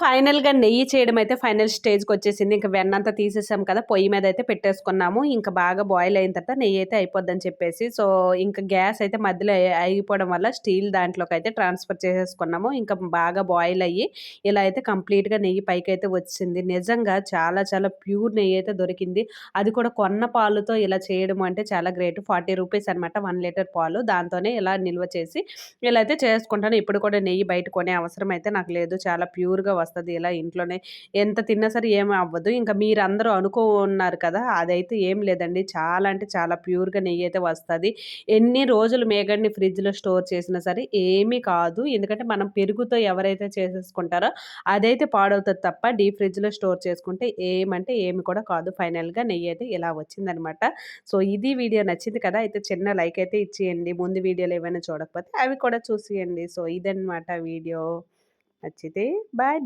ఫైనల్గా నెయ్యి చేయడం అయితే ఫైనల్ స్టేజ్కి వచ్చేసింది. ఇంకా వెన్నంతా తీసేసాం కదా పొయ్యి మీద అయితే పెట్టేసుకున్నాము. ఇంకా బాగా బాయిల్ అయిన తర్వాత నెయ్యి అయితే అయిపోద్దని చెప్పేసి సో ఇంకా గ్యాస్ అయితే మధ్యలో అయిపోవడం వల్ల స్టీల్ దాంట్లోకి అయితే ట్రాన్స్ఫర్ చేసేసుకున్నాము. ఇంకా బాగా బాయిల్ అయ్యి ఇలా అయితే కంప్లీట్గా నెయ్యి పైకి అయితే వచ్చింది. నిజంగా చాలా చాలా ప్యూర్ నెయ్యి అయితే దొరికింది. అది కూడా కొన్న పాలుతో ఇలా చేయడం అంటే చాలా గ్రేట్. ఫార్టీ రూపీస్ అనమాట వన్ లీటర్ పాలు. దాంతోనే ఇలా నిల్వ చేసి ఇలా అయితే చేసుకుంటాను. ఇప్పుడు కూడా నెయ్యి బయట కొనే అవసరం అయితే నాకు లేదు. చాలా ప్యూర్గా వస్తుంది. ఇలా ఇంట్లోనే ఎంత తిన్నా సరే ఏమి అవ్వదు. ఇంకా మీరు అందరూ అనుకున్నారు కదా అదైతే ఏం లేదండి. చాలా అంటే చాలా ప్యూర్గా నెయ్యి అయితే వస్తుంది. ఎన్ని రోజులు మేగడ్ని ఫ్రిడ్జ్లో స్టోర్ చేసినా సరే ఏమీ కాదు. ఎందుకంటే మనం పెరుగుతో ఎవరైతే చేసేసుకుంటారో అదైతే పాడవుతుంది తప్ప డీప్ ఫ్రిడ్జ్లో స్టోర్ చేసుకుంటే ఏమంటే ఏమి కూడా కాదు. ఫైనల్గా నెయ్యి అయితే ఇలా వచ్చిందనమాట. సో ఇది వీడియో నచ్చింది కదా అయితే చిన్న లైక్ అయితే ఇచ్చేయండి. ముందు వీడియోలు ఏమైనా చూడకపోతే అవి కూడా చూసేయండి. సో ఇదనమాట వీడియో. నచ్చితే బాయ్.